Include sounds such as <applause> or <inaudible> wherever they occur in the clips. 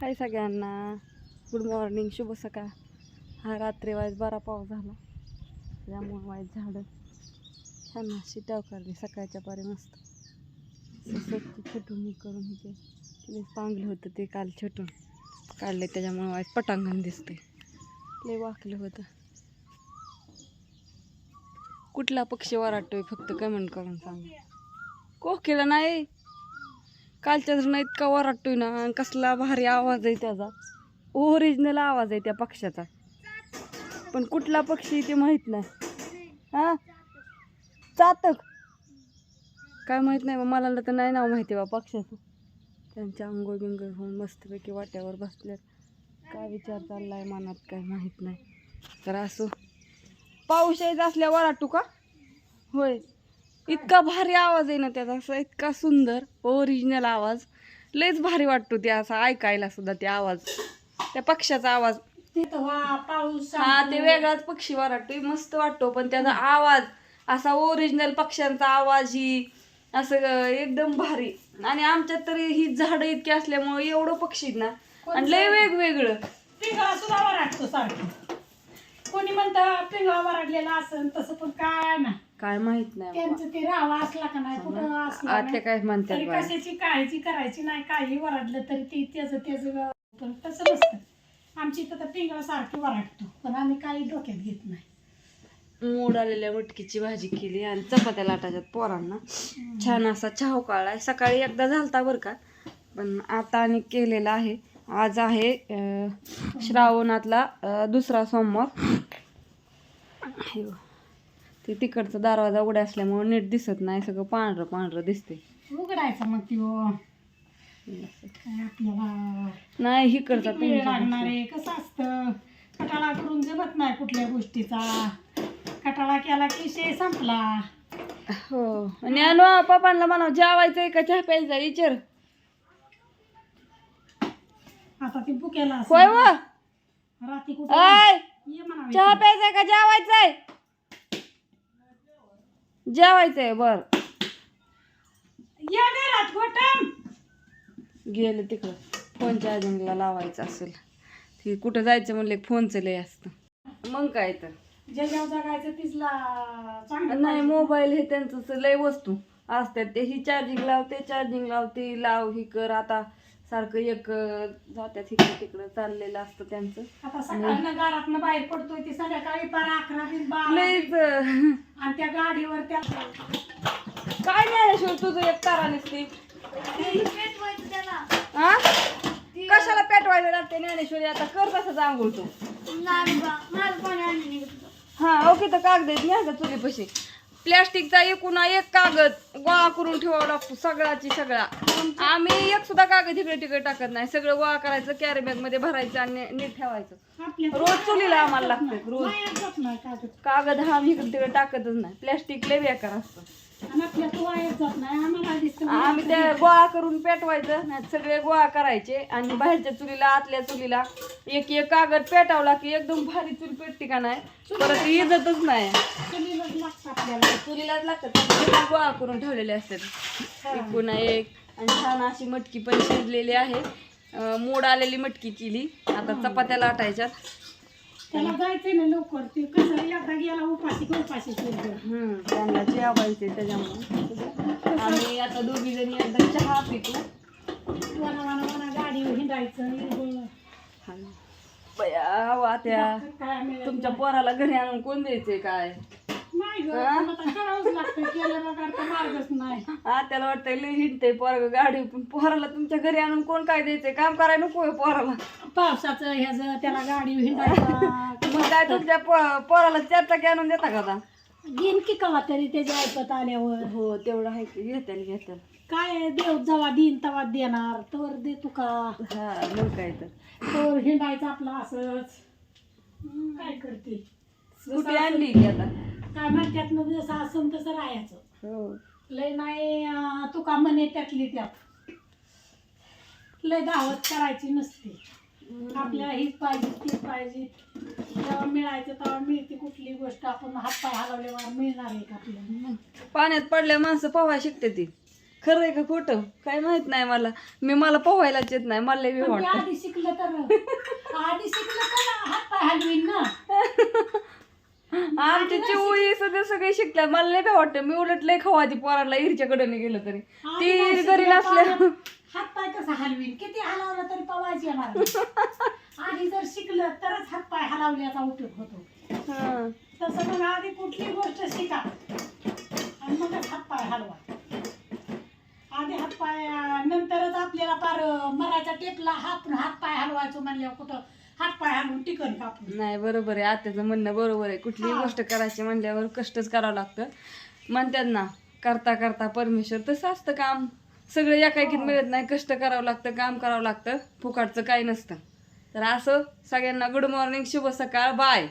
हाय सगळ्यांना. Good morning शुभ सकाळ. हा रात्री वाईज बरा पाऊस झाला. त्यामुळे वाईज झाडं छान अशी टावकारली सकाळच्या पारी मस्त. छटून करून ते लय चांगलं होतं ते काल छटून. काढले त्याच्यामुळे वाईज पटांगण दिसते लय वाकलं होतं. कुठला पक्षी वराटतोय फक्त कमेंट करून सांग. कोकिला नाही. कालच्या धरणं इतका वराटतोय ना आणि कसला भारी आवाज आहे त्याचा. ओरिजिनल आवाज आहे त्या पक्ष्याचा. पण कुठला पक्षी ते माहीत नाही. हा? चातक. काय माहीत नाही बा, मला तर नाही नाव माहिती बा पक्ष्याचं. त्यांच्या अंघोळ बिंगोळ होऊन मस्तपैकी वाट्यावर बसल्यात काय विचार चाललाय मनात काय माहीत नाही. तर असो. पाऊस यायचा असल्या वराटू का? होय. इतका भारी आवाज आहे ना त्याचा असा इतका सुंदर ओरिजिनल आवाज. लयच भारी वाटतो ते असा ऐकायला सुद्धा ते आवाज. त्या पक्ष्याचा आवाज. पाऊस हा ते वेगळाच पक्षी वाटतोय मस्त वाटतो पण त्याचा आवाज असा ओरिजिनल पक्ष्यांचा आवाज ही असं एकदम भारी. आणि आमच्यात तरी ही झाडं इतकी असल्यामुळे एवढं पक्षी ना आणि लय वेगवेगळं. पिंगळा सुद्धा वराटतो सारखं. कोणी म्हणतं पिंगळा वराडलेला असन तसं पण काय ना काय माहीत नाही बाबा. त्यांचं ते राहावा असला का नाही कुठं असला आत्या नाही. काय म्हणतात तरी? कशाची काळजी करायची नाही काही वराडलं तरी ती त्याचं त्याचं पण तसं नसतं आमची इथं तर पिंगळा सारखी वराटतो पण आम्ही काही डोक्यात घेत नाही मोड आलेल्या मटकीची भाजी केली आणि चपात्या लाटाच्यात पोरांना छान असा चहा काळाय सकाळी एकदा झालता बरं का पण आता आणि केलेला आहे आज आहे अं, श्रावणातला अं, दुसरा सोमवार हे बघ. ते तिकडचा दरवाजा उघडा असल्यामुळे नीट दिसत नाही सगळं पांढरं पांढरं दिसते उघडायचं मग ती आपल्याला? नाही इकडचा किती वेळ लागणार आहे? कसं असतं? कटाळा करून जमत नाही कुठल्या गोष्टीचा. कटाळा केला की शे संपला. हो. आणि अनु पप्पांना म्हणा जेवायचंय का? चहा प्यायचा? विचार. आता ती बुकेला. होय व? रात्री कुठे? चहा. प्यायचाय का? जेवायचंय? जेवायचंय बर. या घरात गोटम गेलं तिकडं. फोन चार्जिंगला लावायचं असेल. ते कुठं जायचं म्हणले फोनचं लय असतं. मग काय तर. जेव्हा जगायचं तिथला चांगलं नाही. मोबाईल हे त्यांचं लय वस्तू. असतात ते ही चार्जिंग लाव ते चार्जिंग लाव ते लाव ही कर आता सारखं एक जात्यात इकडं तिकडं चाललेलं असतं त्यांचं. आता सकाळनं घरातनं बाहेर पडतोय ती संध्याकाळी बारा अकरा बिन बारा लयच. आणि त्या गाडीवर त्या काय ज्ञानेश्वर तुझं एक तारा नसते. हा कशाला पेटवायला लागते ज्ञानेश्वरी? आता कर तसंच आंघोळ तू. हा ओके तर कागद आहेत नाही का चुलीपाशी प्लॅस्टिकचा एकूणा एक कागद गोळा करून ठेवावा लागतो सगळाची सगळा. आम्ही एक सुद्धा कागद इकडे तिकडे टाकत नाही. सगळं गोळा करायचं कॅरी बॅगमध्ये भरायचं आणि नीट ठेवायचं. रोज चुलीला आम्हाला लागतं रोज. कागद. हा आम्ही इकडे तिकडे टाकतच नाही. प्लॅस्टिक लय बेकार असतं. आणि आपल्या तो वायर जात नाही. आम्हाला दिसतं आम्ही ते गोळा करून पेटवायचं. नाही सगळे गोळा करायचे आणि बाहेरच्या चुलीला आतल्या चुलीला. एक एक कागद पेटावला की एकदम भारी चूल पेटते का नाही? परत इजतच नाही. चुलीलाच लागतं आपल्याला. चुलीलाच लागतात सगळे गोळा करून ठेवलेले असतात. एक पुन्हा एक. आणि छान अशी मटकी पण शिजलेली आहे. अं, मोड आलेली मटकी केली आता चपात्या लाटायच्यात. त्याला जायचंय ना लवकर. ते कसं एकदा गेला उपाशी की उपाशी केलं हम्म, त्यांना जेवायचे त्याच्यामुळे. आम्ही आता दोघी जणी एकदा चहा पितो. वना वना वना गाडी हिंडायचं हिरवळ. बया वात्या काय तुमच्या पोराला घरी आणून कोण द्यायचंय काय? नाही ग करावंच लागतं तर मार्गच नाही. हा त्याला वाटतंय लय हिंडतंय पोरग गाडी. पण पोराला तुमच्या घरी आणून कोण काय द्यायचंय? काम करायला नको होय पोराला. पावसाचं ह्याचं त्याला गाडी हिंडायचा <laughs> मग काय तुमच्या पो- पोराला चार चाकी आणून देता का आता? घेईन की कवा तरी त्याच्या ऐकत आल्यावर. हो तेवढं आहे की घेत्याल काय देव जेव्हा देईन तेव्हा देणार तर दे तू का? हा मग काय तर. हिंडायचं आपलं असंच. हं, काय करते? स्कूटी आणली की आता? काय म्हणतात ना जसं असं तसं राहायचं. हो. लय नाही अं, तुका म्हणे त्यातली त्यात. लय धावत करायची नसते. आपल्याला हीच पाहिजे तीच पाहिजे. जेव्हा मिळायचं तेव्हा मिळते कुठली गोष्ट. आपण हातपाय हलवल्यावर मिळणार आहे का आपल्याला पाण्यात पडल्या माणसं पोहाय शिकते ती. खरं आहे का खोटं? काय माहीत नाही मला. मी मला पोहायलाच येत नाही. मला पण ते वाटतं. आधी शिकलं तर. <laughs> आधी शिकलं तर हात पाय हलवीन ना. <laughs> आमची चिवळी सध्या सगळे शिकतात मला काय वाटतं. मी उलट लय खवा ती पोराला इरच्या कडे गेलं तरी. आधी ती नाही घरी नसल्या हात पाय कसं हलवीन? किती हलवलं तरी पवायची नाही. <laughs> आधी जर शिकलं तरच हात पाय हलवण्याचा उपयोग होतो. तसं मग आधी कुठली गोष्ट शिका. आणि मगच हात पाय हलवा. आधी हात पाय नंतरच आपल्याला पार मरायचा टेपला हात हात पाय हलवायचो म्हणल्यावर कुठं हात पाय टिकन नाही बरोबर आहे. आत्याचं म्हणणं बरोबर आहे. कुठलीही हा. गोष्ट करायची म्हणल्यावर कष्टच करावं लागतं. म्हणतात ना करता करता परमेश्वर तसं असतं काम. सगळं एकाएकीत हो. मिळत नाही. कष्ट करावं लागतं काम करावं लागतं. फुकाटचं काही नसतं. तर असं सगळ्यांना गुड मॉर्निंग शुभ सकाळ बाय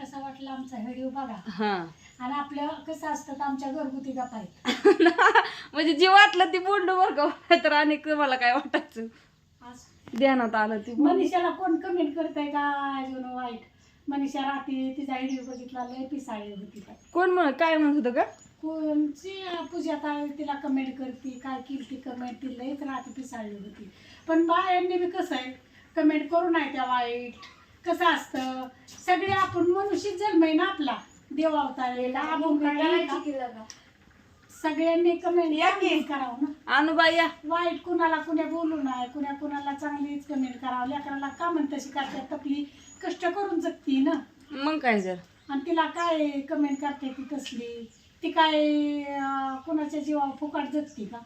कसा वाटला आमचा व्हिडिओ बघा. हां. आणि आपलं कसं असतं तर आमच्या घरगुती गप्पा आहेत. <laughs> म्हणजे जे वाटलं ती बोललो बरं का? तर आणि मला काय वाटायचं? ध्यानात आलं ती. मनीषाला कोण कमेंट करताय का? अजून वाईट. मनीषा रात्री तिचा व्हिडिओ बघितला लय पिसाळी होती काय कोण म्हण काय म्हणत होतं का कोणची पूजा ताई तिला कमेंट करते काय केली ती कमेंट ती लयच रात्री पिसाळली होती. पण बायांनी बी कसं आहे कमेंट करू नाही त्या वाईट. कसं असतं? सगळे आपण मनुष्य जन्म आहे ना आपला. देव अवतारलेला आपण काय का? सगळ्यांनी कमेंट करावं ना. अनुबाई या. वाईट कुणाला कुण्या बोलू नये कुण्या कुणाला चांगलीच कमेंट करावं लेकराला का म्हणत तशी करतात तपली कष्ट करून जगती ना. मग काय जर? आणि तिला काय कमेंट करते ती तसली? ती काय अं, कुणाच्या जीवावर फुकाट जगती का?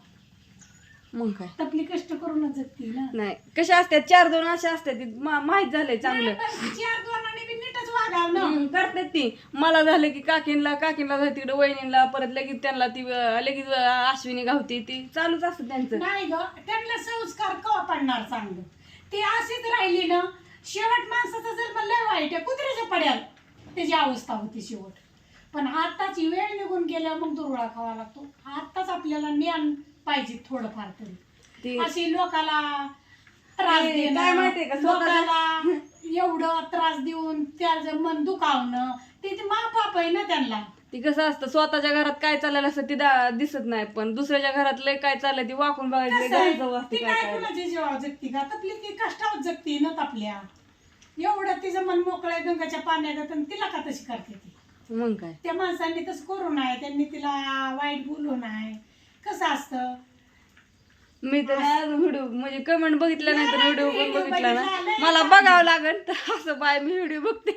मग काय? तपली कष्ट करूनच जगती ना. नाही कशा असतात? चार दोन अशा असतात ती मा- माहीत झालंय चांगलं. नाही, पण चार दोनाने बी नीटच वागावं ना. हम्म, करतात ती. मला झालं की काकीनला काकीनला झालं तिकडे वहिनीला परत लगेच त्यांना ती अं, लगेच अं, अश्विनी गावती ती चालूच असतं त्यांचं. नाही ग त्यांना संस्कार कवा पडणार चांगलं ती अशीच राहिली ना शेवट माणसाचा जन्म लय वाईट आहे कुत्र्याच्या पड्याल. त्याची अवस्था होती शेवट. पण आत्ताची वेळ निघून गेल्यावर मग दुर्वळा खावा लागतो. आत्ताच आपल्याला ज्ञान पाहिजे थोडंफार तरी. ती अशी लोकाला त्रास ते देणं माहितीये का, स्वतःला- लोकाला एवढं त्रास देऊन त्याचं मन दुखावणं ते ते मापाप आहे ना त्यांना. ती कसं असतं स्वतःच्या घरात काय चाललेलं असतं ती दा- दिसत नाही पण दुसऱ्याच्या घरात लय काय चाललंय ती वाकून बघायचं कसं आहे, गायचं वाजते ती काय काय काय. कुणाच्या जीवावर जगती का? तपली ती कष्टावर जगती न तपल्या एवढं तिचं मन मोकळं आहे गंगाच्या पाण्यात आणि तिला का तशी करते ती? मग काय? त्या माणसांनी तसं करू नये त्यांनी तिला वाईट बोलू नये. कसं असतं? मी तर व्हिडिओ म्हणजे कमेंट बघितल्या नाही तर व्हिडिओ पण बघितला ना. बघितला, मला. बघावं लागेल तर असं बाय मी व्हिडिओ बघते.